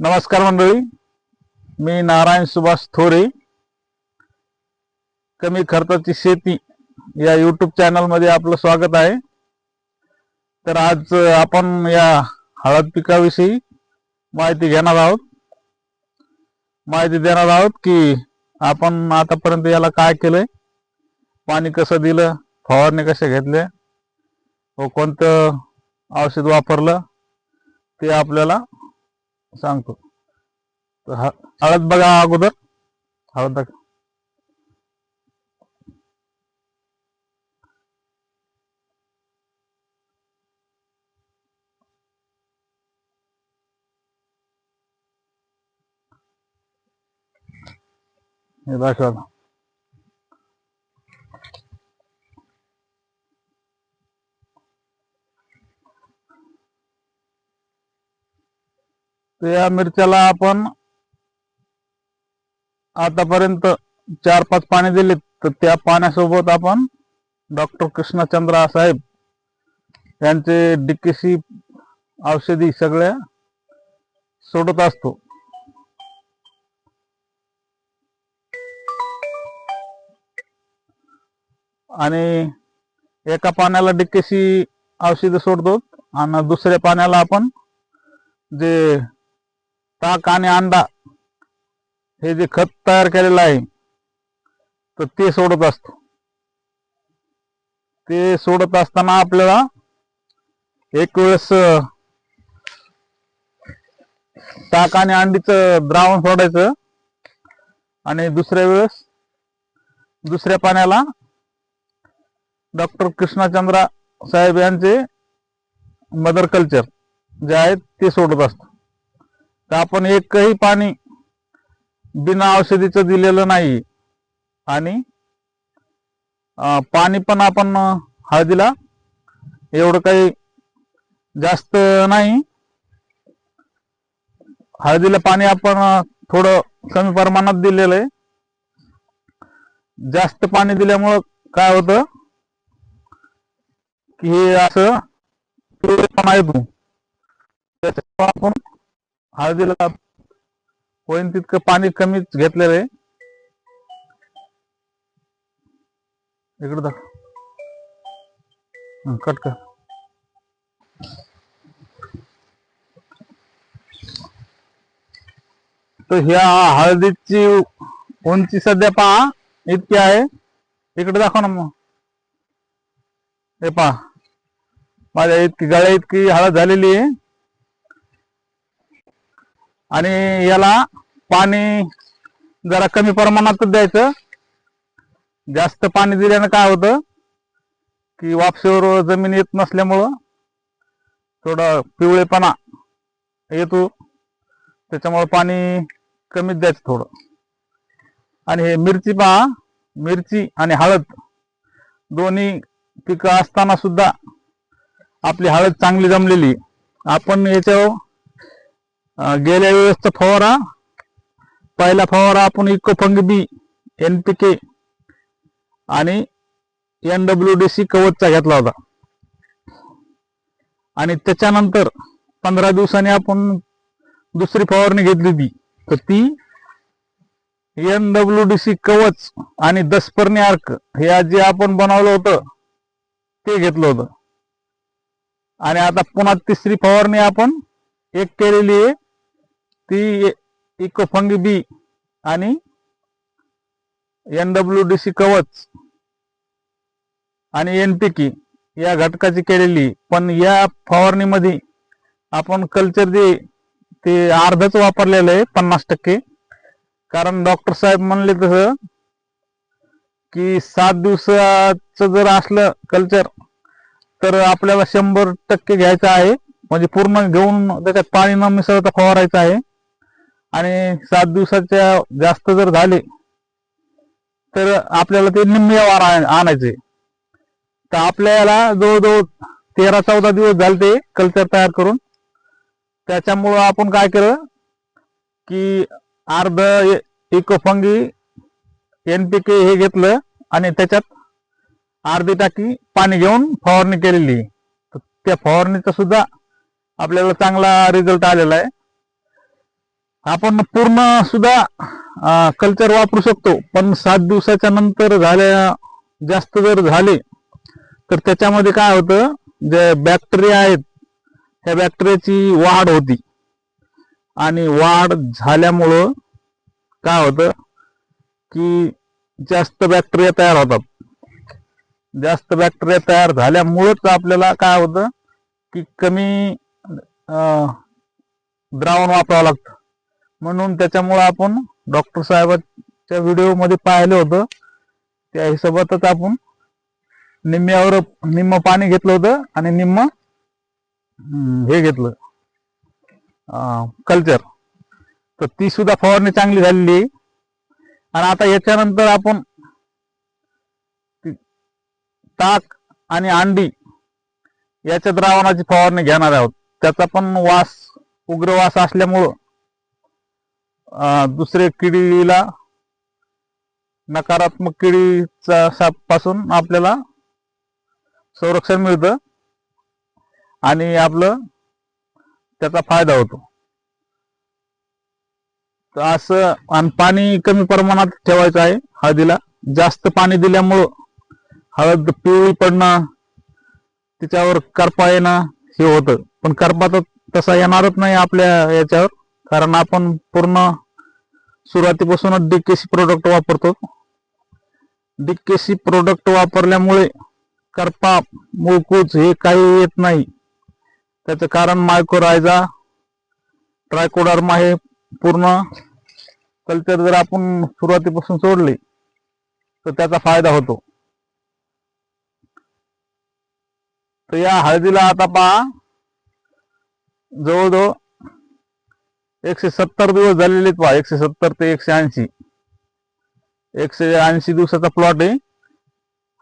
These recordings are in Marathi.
नमस्कार मंडळी. मी नारायण सुभाष थोरे. कमी खर्चाची शेती या युट्यूब चॅनलमध्ये आपलं स्वागत आहे. तर आज आपण या हळद पिकाविषयी माहिती घेणार आहोत. माहिती देणार आहोत की आपण आतापर्यंत याला काय केलंय? पाणी कसं दिलं? फवारणी कशा घेतल्या? व कोणतं औषध वापरलं? ते आपल्याला सांगतो. तर हळद बघा अगोदर. हळद दाख- हे दाखवा तर या मिरच्याला आपण आतापर्यंत चार पाच पाणी दिले तर त्या पाण्यासोबत आपण डॉक्टर कृष्णचंद्र साहेब यांचे डिकेसी औषधी सगळ्या सोडत असतो. आणि एका पाण्याला डिकेसी औषध सोडतो आणि दुसऱ्या पाण्याला आपण जे ताक आणि अंडा हे जे खत तयार केलेलं आहे तर ते सोडत असतो. ते सोडत असताना आपल्याला एक वेळेस ताक आणि अंडीचं द्रावण सोडायचं आणि दुसऱ्या वेळेस दुसऱ्या पाण्याला डॉक्टर कृष्णचंद्र साहेब यांचे मदर कल्चर जे आहेत ते सोडत असतो. तर आपण एकही पाणी बिना औषधीचं दिलेलं नाही. आणि पाणी पण आपण हळदीला एवढं काही जास्त नाही. हळदीला पाणी आपण थोडं कमी प्रमाणात दिलेलं आहे. जास्त पाणी दिल्यामुळं काय होतं की हे असं आपण हळदीला होईन तितकं पाणी कमीच घेतलेलं आहे. इकडे दाख कट कर. तर ह्या हळदीची उंची सध्या पहा इतकी आहे. इकडे दाखव ना मग. हे पहा. माझ्या इतकी गळ्या इतकी हळद झालेली आहे. आणि याला पाणी जरा कमी प्रमाणातच द्यायचं. जास्त पाणी दिल्यानं काय होतं की वापसीवर जमीन येत नसल्यामुळं थोडं पिवळेपणा येतो. त्याच्यामुळं पाणी कमीच द्यायचं थोडं. आणि हे मिरची पहा मिरची आणि हळद दोन्ही पिकं असताना सुद्धा आपली हळद चांगली जमलेली. आपण याच्यावर गेल्या वेळेसचा फवारा. पहिला फवारा आपण इको फंग बी एनपीके आणि एन डब्ल्यू डी सी कवचचा घेतला होता. आणि त्याच्यानंतर पंधरा दिवसांनी आपण दुसरी फवारणी घेतली होती. तर ती एन डब्ल्यू डी सी कवच आणि दसपर्णी अर्क हे जे आपण बनवलं होतं ते घेतलं होतं. आणि आता पुन्हा तिसरी फवारणी आपण एक केलेली आहे. ती इकोफंगी बी आणि एन डब्ल्यू डी सी कवच आणि एनपीकी या घटकाची केलेली. पण या फवारणीमध्ये आपण कल्चर जे ते अर्धच वापरलेलं आहे पन्नास टक्के. कारण डॉक्टर साहेब म्हणले तसं की सात दिवसाचं जर असलं कल्चर तर आपल्याला शंभर टक्के घ्यायचं आहे. म्हणजे पूर्ण घेऊन त्याच्यात पाणी न मिसळता फवारायचं आहे. आणि सात दिवसाच्या जास्त जर झाले तर आपल्याला ते निम्मे आण- आणायचे. तर आपल्याला जवळजवळ तेरा चौदा दिवस झाले ते कल्चर तयार करून. त्याच्यामुळं आपण काय केलं की अर्ध इकोफंगी एनपीके हे घेतलं आणि त्याच्यात अर्धी टाकी पाणी घेऊन फवारणी केलेली. आहे. त्या फवारणीचा सुद्धा आपल्याला चांगला रिझल्ट आलेला आहे. आपण पूर्ण सुद्धा कल्चर वापरू शकतो. पण सात दिवसाच्या नंतर झाल्या जास्त जर झाले तर त्याच्यामध्ये काय होतं जे बॅक्टेरिया आहेत त्या बॅक्टेरियाची वाढ होती. आणि वाढ झाल्यामुळं काय होतं की जास्त बॅक्टेरिया तयार होतात. जास्त बॅक्टेरिया तयार झाल्यामुळंच आपल्याला काय होतं की कमी द्रावण वापरावं लागतं. म्हणून त्याच्यामुळं आपण डॉक्टर साहेबांच्या व्हिडिओमध्ये पाहिलं होतं. त्या हिशोबातच आपण निम्म्यावर निम्म पाणी घेतलं होतं आणि निम्म हे घेतलं. कल्चर तर ती सुद्धा फवारणी चांगली झालेली आहे. आणि आता याच्यानंतर आपण ताक आणि अंडी याच्या द्रावणाची फवारणी घेणार आहोत. त्याचा पण वास उग्र वास असल्यामुळं दुसरे किडीला नकारात्मक किडीचा सापपासून आपल्याला संरक्षण मिळतं आणि आपलं त्याचा फायदा होतो. तर असं आणि पाणी कमी प्रमाणात ठेवायचं आहे हळदीला. जास्त पाणी दिल्यामुळं हळद पिवळी पडणं तिच्यावर करपा येणं हे होतं. पण करपा तर तसा येणारच नाही आपल्या याच्यावर. कारण आपण पूर्ण सुरुवातीपासूनच डीकेसी प्रोडक्ट वापरतो. डीकेसी प्रोडक्ट वापरल्यामुळे करपा मुळकूच हे काही येत नाही. त्याचं कारण मायकोरायझा ट्रायकोडार्मा हे पूर्ण कल्चर जर आपण सुरुवातीपासून सोडले तर त्याचा फायदा होतो. तर या हळदीला आता पहा. जवळजवळ एकशे सत्तर दिवस झालेले पहा एकशे सत्तर ते एकशे ऐंशी. एकशे ऐंशी दिवसाचा प्लॉट आहे.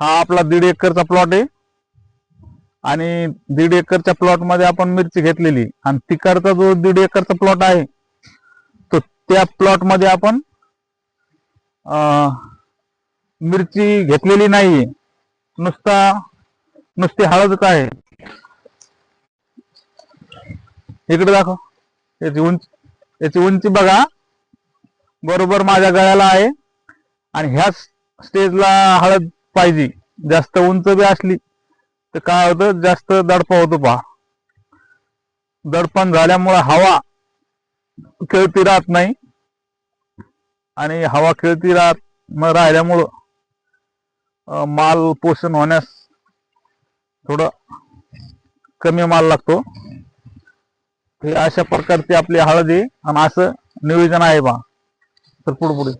हा आपला दीड एकरचा प्लॉट आहे. आणि दीड एकरच्या प्लॉटमध्ये आपण मिरची घेतलेली. आणि तिकडचा जो दीड एकरचा प्लॉट आहे तो त्या प्लॉटमध्ये आपण अं, मिरची घेतलेली नाहीये. नुसता नुसती हळदच आहे. इकडे दाखव. याची उंची याची उंची बघा. बरोबर माझ्या गळ्याला आहे. आणि ह्याच स्टेजला हळद पाहिजे. जास्त उंच बी असली तर काय होतं? जास्त दडपा होतो पहा. दडपण झाल्यामुळे हवा खेळती राहत नाही. आणि हवा खेळती राहत न राहिल्यामुळं माल पोषण होण्यास थोडं कमी माल लागतो. हे अशा प्रकारची आपली हळदी आणि असं नियोजन आहे बा. तर पुढे पुढे.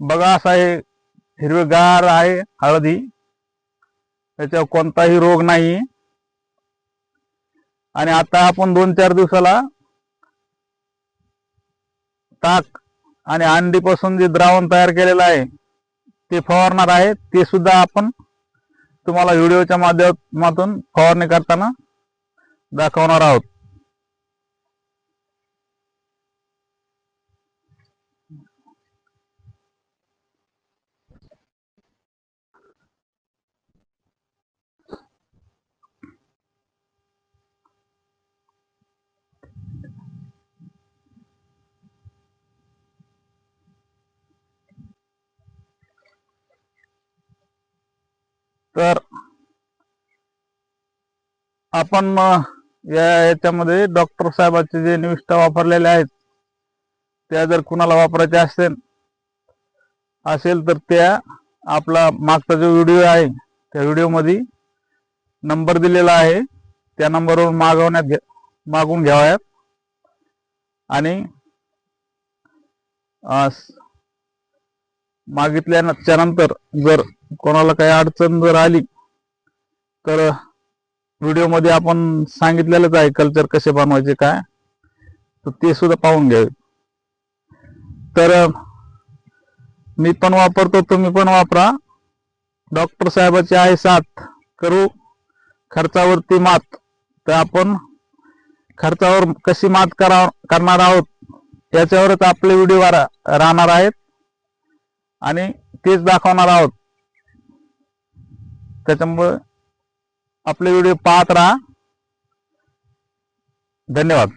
बघा असा आहे हिरवेगार आहे हळदी. त्याच्यावर कोणताही रोग नाही. आणि आता आपण दोन चार दिवसाला ताक आणि अंडीपासून जे द्रावण तयार केलेलं आहे ते फवारणार आहे. ते सुद्धा आपण तुम्हाला व्हिडिओच्या माध्यमातून फवारणी करताना दाखवणार आहोत. तर आपण या याच्यामध्ये डॉक्टर साहेबांचे जे निविष्ठा वापरलेले आहेत त्या जर कुणाला वापरायचे असेल असेल तर त्या आपला मागचा जो व्हिडिओ आहे त्या व्हिडिओमध्ये नंबर दिलेला आहे. त्या नंबरवर मागवण्यात घे- मागून घ्याव्यात. आणि मागितल्याच्या नंतर जर कोणाला काही अडचण जर आली तर व्हिडिओमध्ये आपण सांगितलेलंच आहे कल्चर कसे बनवायचे काय? तर ते सुद्धा पाहून घ्यावे. तर मी पण वापरतो तुम्ही पण वापरा. डॉक्टर साहेबाची आहे साथ. करू. खर्चावरती मात. तर आपण खर्चावर कशी मात करा करणार आहोत याच्यावरच आपले व्हिडिओ राहणार आहेत. आणि तेच दाखवणार आहोत. त्याच्यामुळे आपले व्हिडिओ पाहत राहा. धन्यवाद.